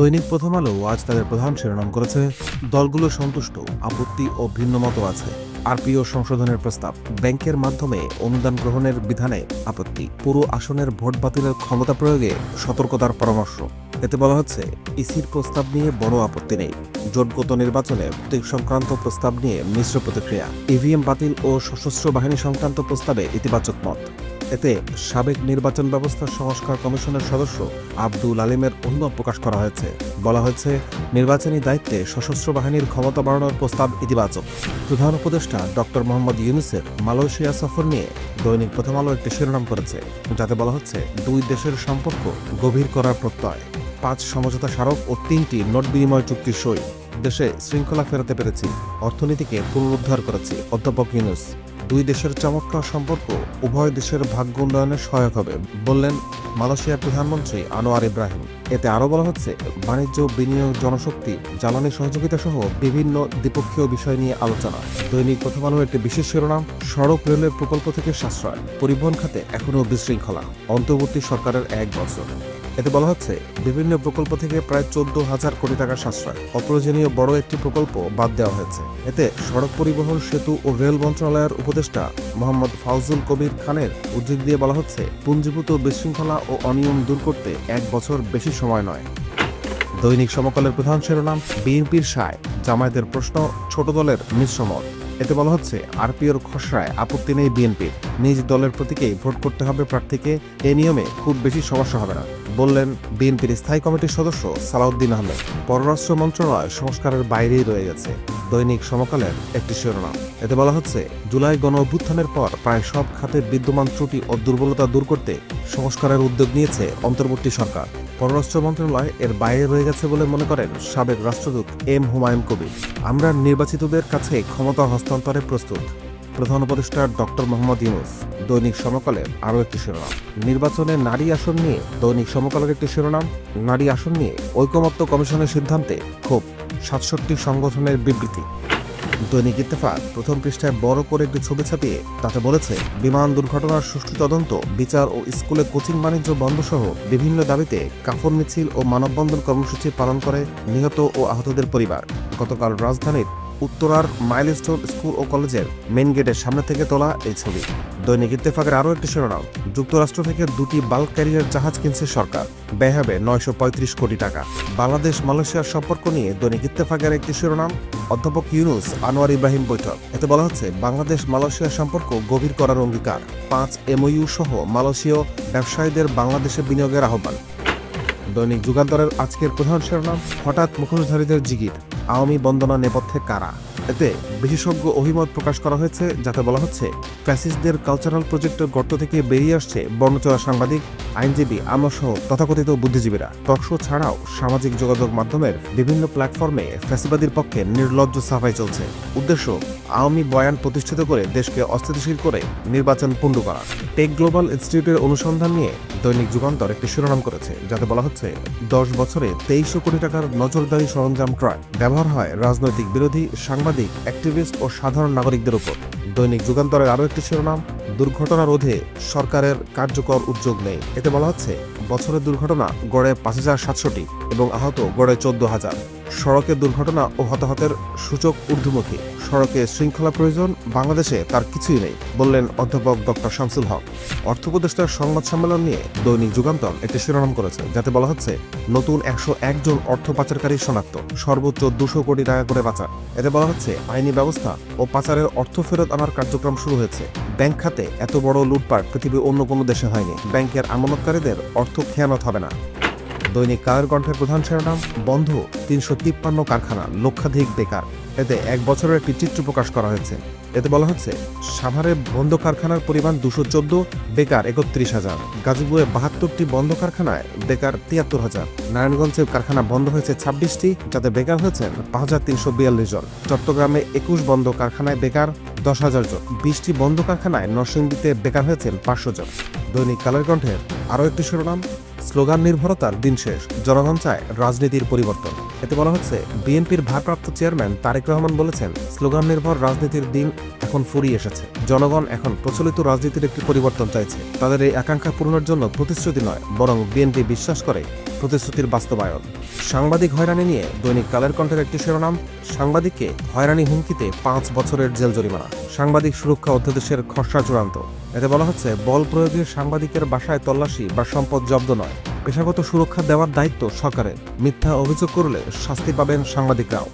দৈনিক প্রথম আলো আজ তাদের প্রধান শিরোনাম করেছে, দলগুলো সন্তুষ্ট, আপত্তি ও ভিন্ন মত আছে। আরপিও সংশোধনের প্রস্তাব, ব্যাংকের মাধ্যমে অনুদান গ্রহণের বিধানে আপত্তি। পুরো আসনের ভোট বাতিলের ক্ষমতা প্রয়োগে সতর্কতার পরামর্শ। এতে বলা হচ্ছে, ইসির প্রস্তাব নিয়ে বড় আপত্তি নেই। জোটগত নির্বাচনে প্রতীক সংক্রান্ত প্রস্তাব নিয়ে মিশ্র প্রতিক্রিয়া। ইভিএম বাতিল ও সশস্ত্র বাহিনী সংক্রান্ত প্রস্তাবে ইতিবাচক মত। এতে সাবেক নির্বাচন ব্যবস্থা সংস্কার কমিশনের সদস্য আব্দুল আলিমের অভিমত প্রকাশ করা হয়েছে। বলা হয়েছে, নির্বাচনী দায়িত্বে সশস্ত্র বাহিনীর ক্ষমতা বাড়ানোর প্রস্তাব ইতিবাচক। প্রধান উপদেষ্টা ডক্টর মোহাম্মদ ইউনুসের মালয়েশিয়া সফর নিয়ে দৈনিক প্রথম আলো একটি শিরোনাম করেছে, যাতে বলা হচ্ছে, দুই দেশের সম্পর্ক গভীর করার প্রত্যয়। পাঁচ সমঝোতা স্মারক ও তিনটি নোট বিনিময় চুক্তি সই। দেশে শৃঙ্খলা ফেরাতে পেরেছি। অর্থনীতিকে পুনরুদ্ধার করেছি অধ্যাপক ইউনুস। দুই দেশের চমৎকার সম্পর্ক, উভয় দেশের ভাগ্য উন্নয়নে সহায়ক হবে, বললেন মালয়েশিয়ার প্রধানমন্ত্রী আনোয়ার ইব্রাহিম। এতে আরও বলা হচ্ছে, বাণিজ্য, বিনিয়োগ, জনশক্তি, জ্বালানি সহযোগিতা সহ বিভিন্ন দ্বিপক্ষীয় বিষয় নিয়ে আলোচনা। দৈনিক প্রথম আলোর একটি বিশেষ শিরোনাম, সড়ক রেলের প্রকল্প থেকে সাশ্রয়। পরিবহন খাতে এখনও বিশৃঙ্খলা। অন্তর্বর্তী সরকারের এক বছর। এতে বলা হচ্ছে, বিভিন্ন প্রকল্প থেকে প্রায় চোদ্দ হাজার কোটি টাকার সাশ্রয়। অপ্রয়োজনীয় বড় একটি প্রকল্প বাদ দেওয়া হয়েছে। এতে সড়ক পরিবহন, সেতু ও রেল মন্ত্রণালয়ের উপদেষ্টা মোহাম্মদ ফাউজুল কবির খানের উদ্ধৃতি দিয়ে বলা হচ্ছে, পুঞ্জীভূত বিশৃঙ্খলা ও অনিয়ম দূর করতে এক বছর বেশি সময় নয়। দৈনিক সমকালের প্রধান শিরোনাম, বিএনপির সায়, জামায়াতের প্রশ্ন, ছোট দলের মিশ্রমত। এতে বলা হচ্ছে, আরপিওর খসড়ায় আপত্তি নেই বিএনপির নিজ দলের প্রতীকেই ভোট করতে হবে প্রার্থীকে, এ নিয়মে খুব বেশি সমস্যা হবে না। বললেন বিএনপির স্থায়ী কমিটির সদস্য সালাউদ্দিন আহমেদ। পররাষ্ট্র মন্ত্রণালয় সংস্কারের বাইরেই রয়ে গেছে। দৈনিক সমকালের একটি শিরোনাম। এতে বলা হচ্ছে, জুলাই গণ অভ্যুত্থানের পর প্রায় সব খাতে বিদ্যমান ত্রুটি ও দুর্বলতা দূর করতে সংস্কারের উদ্যোগ নিয়েছে অন্তর্বর্তী সরকার। পররাষ্ট্র মন্ত্রণালয় এর বাইরে রয়ে গেছে বলে মনে করেন সাবেক রাষ্ট্রদূত এম হুমায়ুন কবির। আমরা নির্বাচিতদের কাছে ক্ষমতা হস্তান্তরে প্রস্তুত। প্রধান উপদেষ্টা ডক্টর মোহাম্মদ ইউনুস, দৈনিক সমকালের আরও একটি শিরোনাম। নির্বাচনে নারী আসন নিয়ে দৈনিক সমকালের একটি শিরোনাম। নারী আসন নিয়ে ঐকমত্য কমিশনের সিদ্ধান্তে ক্ষোভ, সাতষট্টি সংগঠনের বিবৃতি। দৈনিক ইত্তেফাক। প্রথম পৃষ্ঠায় বড় করে একটি ছবি ছাপিয়ে তাতে বলেছে, বিমান দুর্ঘটনার সুষ্ঠু তদন্ত, বিচার ও স্কুলে কোচিং বাণিজ্য বন্ধ সহ বিভিন্ন দাবিতে কাফন মিছিল ও মানববন্ধন কর্মসূচি পালন করে নিহত ও আহতদের পরিবার। গতকাল রাজধানীর উত্তরার মাইলস্টোন স্কুল ও কলেজের মেন গেটের সামনে থেকে তোলা এই ছবি। দৈনিক ইত্তেফাকের আরও একটি শিরোনাম, যুক্তরাষ্ট্র থেকে দুটি বাল্ক ক্যারিয়ার জাহাজ কিনছে সরকার ব্যয় হবে নয়শো পঁয়ত্রিশ কোটি টাকা। বাংলাদেশ, মালয়েশিয়ার সম্পর্ক নিয়ে দৈনিক ইত্তেফাকের একটি শিরোনাম, অধ্যাপক ইউনুস আনোয়ার ইব্রাহিম বৈঠক। এতে বলা হচ্ছে, বাংলাদেশ, মালয়েশিয়ার সম্পর্ক গভীর করার অঙ্গীকার, পাঁচ এমওইউ সহ মালয়েশীয় ব্যবসায়ীদের বাংলাদেশে বিনিয়োগের আহ্বান। দৈনিক যুগান্তরের আজকের প্রধান শিরোনাম, হঠাৎ মুখোশধারীদের জিগির। আওয়ামী বন্দনা নেপথ্যে কারা? এতে বিশেষজ্ঞ অভিমত প্রকাশ করা হয়েছে, যাতে বলা হচ্ছে, ফ্যাসিস্টদের কালচারাল প্রজেক্টের গর্ত থেকে বেরিয়ে আসছে বর্ণচরা সাংবাদিক, আইনজীবী আমসহ তথাকথিত বুদ্ধিজীবীরা। টকশো ছাড়াও সামাজিক যোগাযোগ মাধ্যমের বিভিন্ন প্ল্যাটফর্মে ফ্যাসিবাদীর পক্ষে নির্লজ্জ সাফাই চলছে। উদ্দেশ্য, আওয়ামী বয়ান প্রতিষ্ঠিত করে দেশকে অস্থিতিশীল করে নির্বাচন পুণ্ডু করা। টেক গ্লোবাল ইনস্টিটিউটের অনুসন্ধান নিয়ে দৈনিক যুগান্তর একটি শিরোনাম করেছে, যাতে বলা হচ্ছে, দশ বছরে তেইশশো কোটি টাকার নজরদারি সরঞ্জাম ক্রয়। ব্যবহার হয় রাজনৈতিক বিরোধী, সাংবাদিক অ্যাক্টিভিস্ট ও সাধারণ নাগরিকদের উপর। দৈনিক যুগান্তরের আরও একটি শিরোনাম দুর্ঘটনা রোধে সরকারের কার্যকর উদ্যোগ নেই। এতে বলা হচ্ছে, বছরের দুর্ঘটনা গড়ে পাঁচ হাজার সাতশোটি এবং আহত গড়ে চোদ্দ হাজার। সড়কের দুর্ঘটনা ও হতাহতের সূচক ঊর্ধ্বমুখী। সড়কে শৃঙ্খলা প্রয়োজন, বাংলাদেশে তার কিছুই নেই, বললেন অধ্যাপক ডক্টর শামসুল হক। অর্থ উপদেষ্টার সংবাদ সম্মেলন নিয়ে দৈনিক যুগান্তর একটি শিরোনাম করেছে, যাতে বলা হচ্ছে, নতুন একশো একজন অর্থ পাচারকারী শনাক্ত, সর্বোচ্চ দুশো কোটি টাকা করে পাচার। এতে বলা হচ্ছে, আইনি ব্যবস্থা ও পাচারের অর্থ ফেরত আনার কার্যক্রম শুরু হয়েছে। ব্যাংক খাতে এত বড় লুটপাট পৃথিবীর অন্য কোনো দেশে হয়নি। ব্যাংকের আমানতকারীদের অর্থ খেয়ানত হবে না। দৈনিক কালের কণ্ঠের প্রধান শিরোনাম, বন্ধ, তিনশো তিপ্পান্ন কারখানা, লক্ষাধিক বেকার। এতে এক বছরের একটি চিত্র প্রকাশ করা হয়েছে। এতে বলা হচ্ছে, সাভারে বন্ধ কারখানার পরিমাণ দুশো চোদ্দ, বেকার একত্রিশ হাজার। গাজীপুরে বাহাত্তরটি বন্ধ কারখানায় বেকার তিয়াত্তর হাজার। নারায়ণগঞ্জে কারখানা বন্ধ হয়েছে ছাব্বিশটি, যাতে বেকার হয়েছেন পাঁচ হাজার তিনশো বিয়াল্লিশ জন। চট্টগ্রামে একুশ বন্ধ কারখানায় বেকার দশ হাজার জন। বিশটি বন্ধ কারখানায় নরসিংদীতে বেকার হয়েছেন পাঁচশো জন। দৈনিক কালের কণ্ঠের আরও একটি শিরোনাম স্লোগান নির্ভরতার দিন শেষ। জনগণ চায় রাজনীতির পরিবর্তন। এতে বলা হচ্ছে, বিএনপির ভারপ্রাপ্ত চেয়ারম্যান তারেক রহমান বলেছেন, স্লোগান নির্ভর রাজনীতির দিন এখন ফুরিয়ে এসেছে। জনগণ এখন প্রচলিত রাজনীতির একটি পরিবর্তন চাইছে। তাদের এই আকাঙ্ক্ষা পূরণের জন্য প্রতিশ্রুতি নয়, বরং বিএনপি বিশ্বাস করে প্রতিশ্রুতির বাস্তবায়ন। সাংবাদিক হয়রানি নিয়ে দৈনিক কালের কণ্ঠের একটি শিরোনাম, সাংবাদিককে হয়রানি হুমকিতে পাঁচ বছরের জেল জরিমানা। সাংবাদিক সুরক্ষা অধ্যাদেশের খসড়া চূড়ান্ত। এতে বলা হচ্ছে, বল প্রয়োগে সাংবাদিকের বাসায় তল্লাশি বা সম্পদ জব্দ নয়। পেশাগত সুরক্ষা দেওয়ার দায়িত্ব সরকারের। মিথ্যা অভিযোগ করলে শাস্তি পাবেন সাংবাদিকরাও।